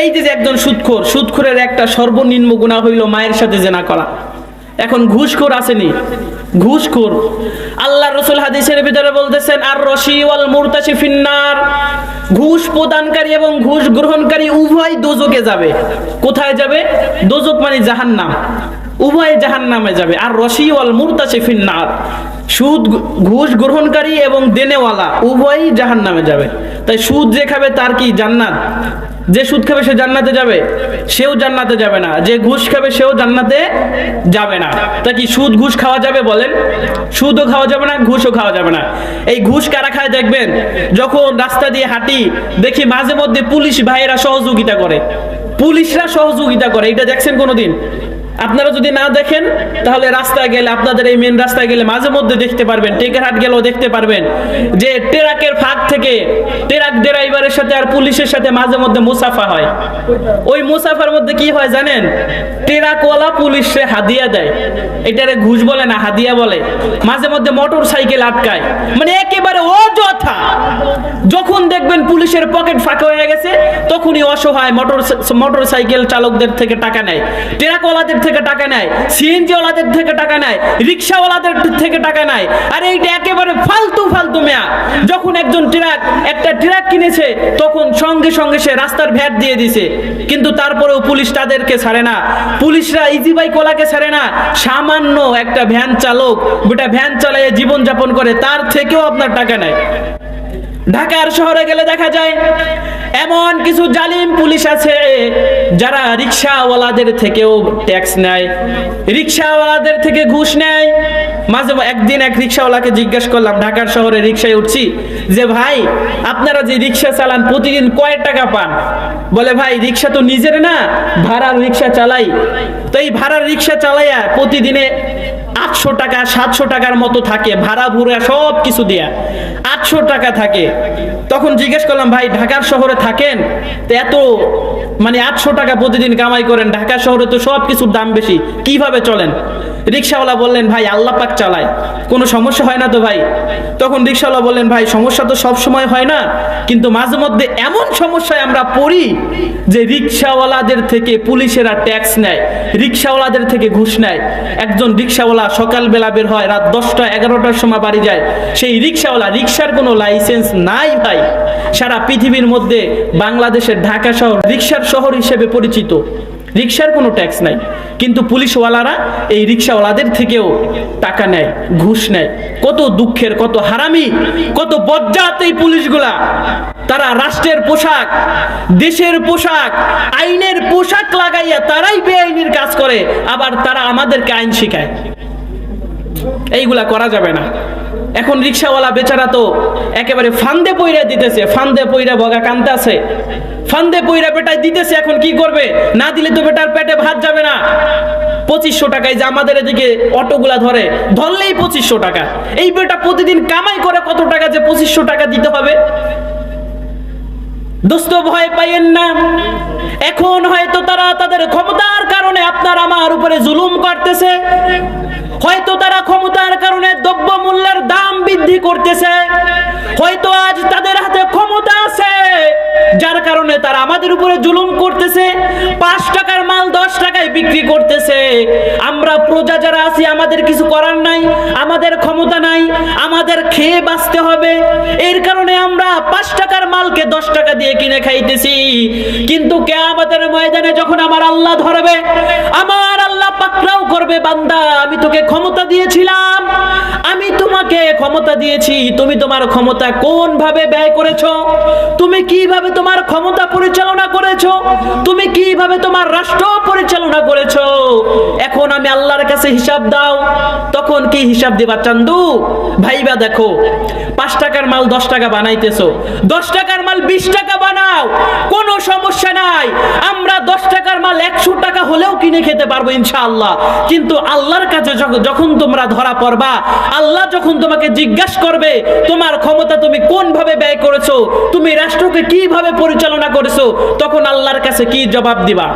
এই যে একজন সুদখোর সুদখোরের একটা সর্বনিম্ন গুণা হইল মায়ের সাথে জেনা করা। এখন ঘুষখোর আসেনি। ঘুষখোর। আল্লাহ রসুল হাদিসের ভিতরে বলতেছেন আর রশি ওয়াল মুরতাসি ফিন্নার। ঘুষ প্রদানকারী এবং ঘুষ গ্রহণকারী উভয় দোজকে যাবে। কোথায় যাবে? দোজক মানে জাহান্নাম। উভয় জাহান্নামে যাবে। আর রশি ওয়াল মুরতাসি ফিন্নার। সুদ, ঘুষ গ্রহণকারী এবং দেনেওয়ালা উভয়ই জাহান্নামে যাবে। তাই সুদ যে খাবে তার কি জান্নাত? যে সুদ খাবে সে জান্নাতে যাবে, সেও জান্নাতে যাবে না। যে ঘুষ খাবে সেও জান্নাতে যাবে না। তা কি সুদ ঘুষ খাওয়া যাবে বলেন? সুদও খাওয়া যাবে না, ঘুষও খাওয়া যাবে না। এই ঘুষ কারা খায় দেখবেন? যখন রাস্তা দিয়ে হাঁটি, দেখি মাঝে মধ্যে পুলিশ ভাইয়েরা সহযোগিতা করে। পুলিশরা সহযোগিতা করে। এটা দেখছেন কোনোদিন? আপনারা যদি না দেখেন, তাহলে রাস্তায় গেলে আপনাদের এই মেন রাস্তায় গেলে মাঝে মধ্যে দেখতে পারবেন, টেকেরহাট গেলেও দেখতে পারবেন। যে ট্রাকের ফাঁক থেকে ট্রাক ড্রাইভারের সাথে আর পুলিশের সাথে মাঝে মধ্যে মুসাফা হয়। ওই মুসাফার মধ্যে কি হয় জানেন? ট্রাকওয়ালা পুলিশে হাদিয়া দেয়। এটারে ঘুষ বলে না, হাদিয়া বলে। মাঝে মধ্যে মোটর সাইকেল আটকায়। মানে একেবারে অযথা। যখন পুলিশের পকেট ফাঁকা হয়ে গেছে, তখনই অসহায় মোটর মোটর সাইকেল চালকদের থেকে টাকা নেয়, ট্রাকওয়ালাদের থেকে টাকা নেয়, সিএনজিওয়ালাদের থেকে টাকা নেয়, রিক্সাওয়ালাদের থেকে টাকা নেয়। আর এইটা একেবারে ফালতু ফালতু মেয়া। যখন একজন ট্রাক, একটা ট্রাক কিনেছে, তখন সঙ্গে সঙ্গে সে রাস্তার ভ্যাট দিয়ে দিছে। কিন্তু তারপরেও পুলিশ তাদেরকে ছাড়ে না। পুলিশরা ইজি বাইক ওলাকে ছাড়ে না। সামান্য একটা ভ্যান চালক গোটা ভ্যান চালিয়ে জীবন যাপন করে, তার থেকেও আপনার টাকা নেয়। ঢাকার শহরে গেলে দেখা যায়, এমন কিছু জালিম পুলিশ আছে যারা রিক্সাওয়ালাদের থেকেও ট্যাক্স নেয়। রিক্সাওয়ালাদের থেকে ঘুষ নেয়। মাঝে একদিন এক রিক্সাওয়ালাকে জিজ্ঞেস করলাম, ঢাকার শহরে রিক্সায় উঠছি? যে, ভাই, আপনারা যে রিক্সা চালান, প্রতিদিন কয় টাকা পান? বলে, ভাই, রিক্সা তো নিজের না, ভাড়ার রিক্সা চালাই। তো এই ভাড়ার রিক্সা চালাইয়া প্রতিদিনে আটশো টাকা, সাতশো টাকার মতো থাকে, ভাড়া, ভুড়া, সব কিছু দেয়া। আটশো টাকা থাকে। তখন জিজ্ঞেস করলাম, ভাই, ঢাকার শহরে থাকেন? তো এত মানে আটশো টাকা প্রতিদিন কামাই করেন, ঢাকা শহরে তো সব কিছুর দাম বেশি, কীভাবে চলেন? রিক্সাওয়ালা বললেন, ভাই, আল্লাহ পাক চালায়, কোনো সমস্যা হয় না তো ভাই? তখন রিক্সাওয়ালা বললেন, ভাই, সমস্যা তো সব সময় হয় না, কিন্তু মাঝে মধ্যে এমন সমস্যায় আমরা পড়ি যে রিক্সাওয়ালাদের থেকে পুলিশেরা ট্যাক্স নেয়, রিক্সাওয়ালাদের থেকে ঘুষ নেয়। একজন রিক্সাওয়ালা সকালবেলা বের হয়, রাত দশটা, এগারোটার সময় বাড়ি যায়। সেই রিক্সাওয়ালা রিক্সার কোনো লাইসেন্স নাই ভাই। সারা পৃথিবীর মধ্যে, বাংলাদেশের ঢাকা শহর রিক্সার শহর হিসেবে পরিচিত। রিক্সার কোনো ট্যাক্স নাই। কিন্তু পুলিশওয়ালারা এই রিক্সাওয়ালাদের থেকেও টাকা নেয়, ঘুষ নেয়। কত দুঃখের, কত হারামি, কত বজ্জাত এই পুলিশগুলা। তারা রাষ্ট্রের পোশাক, দেশের পোশাক, আইনের পোশাক লাগাইয়া তারাই বেআইনের কাজ করে। আবার তারা আমাদেরকে আইন শেখায়। এইগুলা করা যাবে না। এখন রিক্সাওয়ালা বেচারা তো একেবারে ফান্দে পইরা দিতেছে, ফান্দে পইরা বগা কানতে আছে। ফান্দে পইরা বেটায় দিতেছে, এখন কি করবে? না দিলে তো বেটার পেটে ভাত যাবে না। পঁচিশশো টাকায় যে আমাদের এদিকে অটোগুলা ধরে, ধরলেই পঁচিশশো টাকা। এই বেটা প্রতিদিন কামাই করে কত টাকা যে পঁচিশশো টাকা দিতে হবে? দোস্ত, ভয় পাইয়েন না। এখন হয়তো তারা তাদের ক্ষমতার কারণে আপনার আমার উপরে জুলুম করতেছে। হয়তো তারা ক্ষমতার কারণে দ্রব্য মূল্যের দাম বৃদ্ধি করতেছে। হয়তো আজ তাদের হাতে ক্ষমতা যার কারণে তারা আমাদের উপরে জুলুম করতেছে, পাঁচ টাকার মাল দশ টাকায় বিক্রি করতেছে। আমরা প্রজা যারা আছি, আমাদের কিছু করার নাই, আমাদের ক্ষমতা নাই, আমাদের খেয়ে বাঁচতে হবে। এর কারণে আমরা পাঁচ টাকার মালকে দশ টাকা দিয়ে কিনে খাইতেছি। কিন্তু কে আমাদের ময়দানে যখন আমার আল্লাহ ধরবে, আমার পাকড়াও করবে বান্দা, আমি তোকে ক্ষমতা দিয়েছিলাম। আমি তোমাকে ক্ষমতা দিয়েছি, তুমি তোমার ক্ষমতা কোন ভাবে ব্যয় করেছ? তুমি কীভাবে তোমার ক্ষমতা পরিচালনা করেছ? তুমি কীভাবে তোমার রাষ্ট্র পরিচালনা করেছ? এখন আমি আল্লাহর কাছে হিসাব দাও। তখন কি হিসাব দিবা চান্দু? ভাইবা দেখো, পাঁচ টাকার মাল দশ টাকা বানাইতেছো। দশ টাকার মাল বিশ টাকা বানাও, কোনো সমস্যা নাই। আমরা দশ টাকার মাল একশো টাকা হলেও কিনে খেতে পারব ইনশাআল্লাহ। কিন্তু আল্লাহর কাছে যখন তোমরা ধরা পড়বা, আল্লাহ যখন তোমাকে জিজ্ঞাসা করবে, তোমার ক্ষমতা তুমি কোন ভাবে ব্যয় করেছ, তুমি রাষ্ট্রকে কীভাবে পরিচালনা করেছ, তখন আল্লাহর কাছে কি জবাব দিবা?